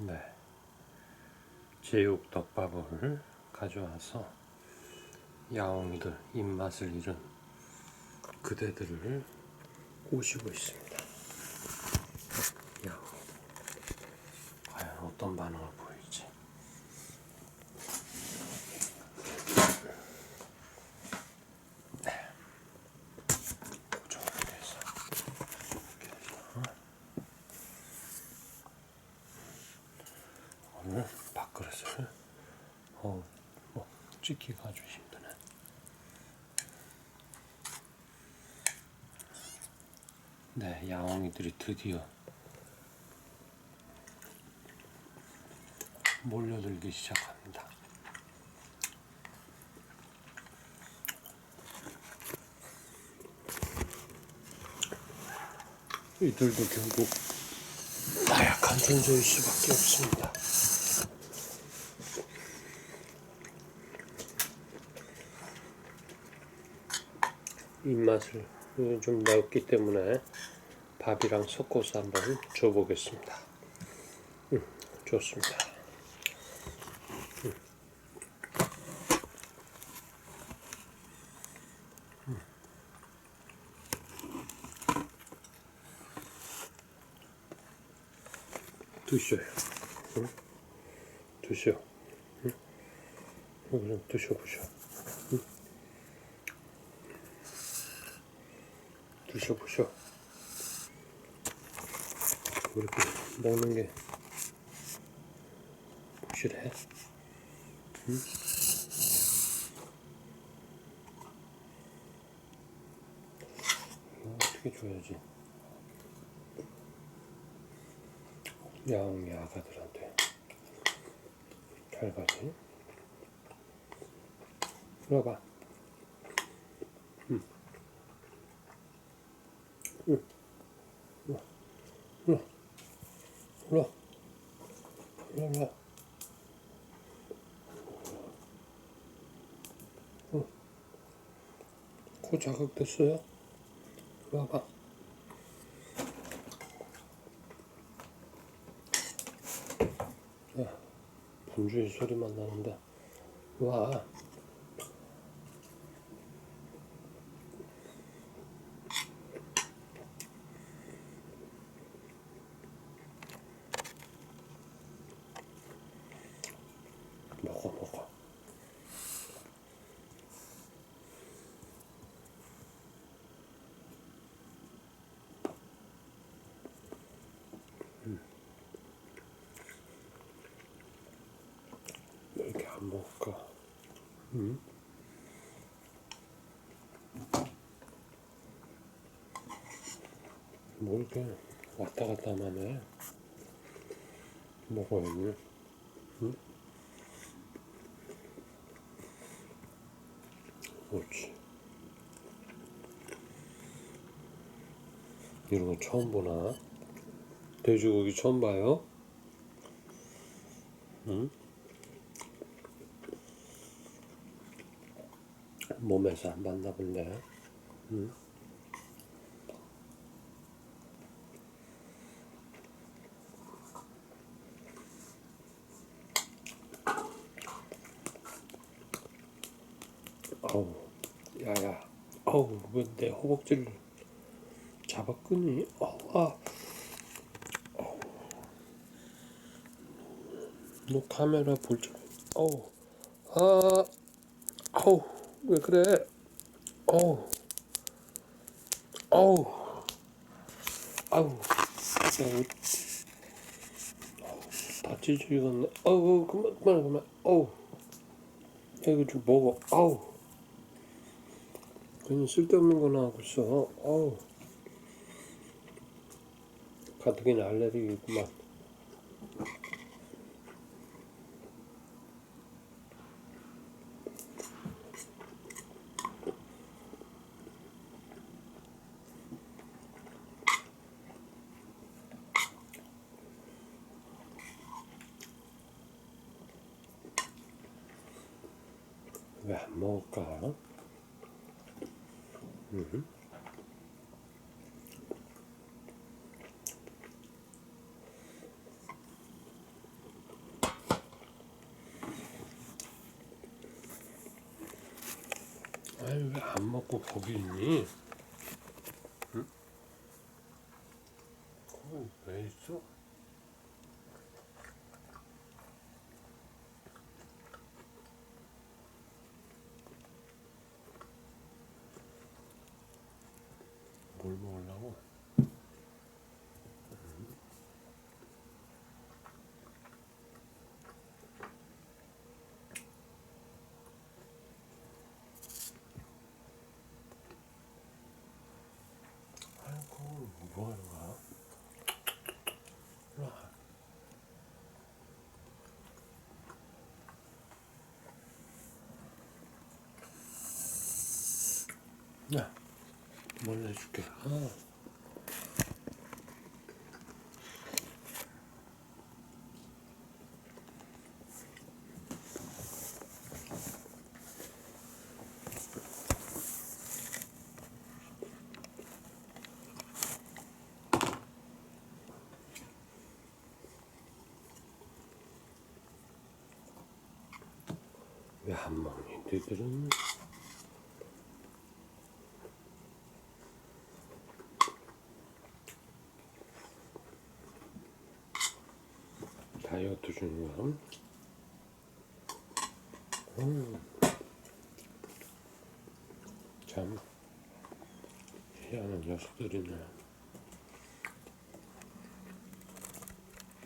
네. 제육 덮밥을 가져와서 야옹이들 입맛을 잃은 그대들을 꼬시고 있습니다. 야옹이들. 과연 어떤 반응을 보일지. 네. 고정을 해서 이렇게 해서 오늘 밥그릇을 어, 뭐 찍기가 아주 힘드네. 네, 야옹이들이 드디어 몰려들기 시작합니다. 이들도 결국 나약한 존재일 수밖에 없습니다. 입맛을 좀 넣었기 때문에 밥이랑 섞어서 한번 줘보겠습니다. 음, 좋습니다. 음. 음. 드셔요. 응? 드셔. 응? 좀 드셔보셔. 드셔보셔. 이렇게 먹는 게 확실해? 응? 이거 어떻게 줘야지? 야옹이 아가들한테 잘 가지? 와봐. 응. 응. 이리 와. 이리 와. 이리 와. 이리 와. 응. 코 자극됐어요? 와봐. 야, 분주히 소리만 나는데 와. 먹어. 왜 이렇게 안 먹을까? 응? 뭐 이렇게 왔다 갔다만 해? 먹어야지. 그렇지. 이런 거 처음 보나? 돼지고기 처음 봐요? 응? 몸에서 안 맞나 본데. 응? 아우, 야야, 아우, 왜내 허벅지를 잡아 끄니? 아우, 아. 아우. 너 카메라 볼 줄, 아우, 아, 아우, 왜 그래? 아우, 아우, 아우, 아우, 다 찢어지겠네. 아우, 그만, 그만, 그만, 아우. 야, 이거 좀 먹어, 아우. 괜히 쓸데없는 거나 하고 있어. 어우. 가뜩이나 알레르기구만. 왜 안 먹을까? 음. 아유 왜 안 먹고 거기 있니? 응? 거기 왜 있어? 야, 뭘 내줄게. 아. 왜안 먹니? 너희들은 다 주는 거야? 음. 참 희한한 녀석들이네.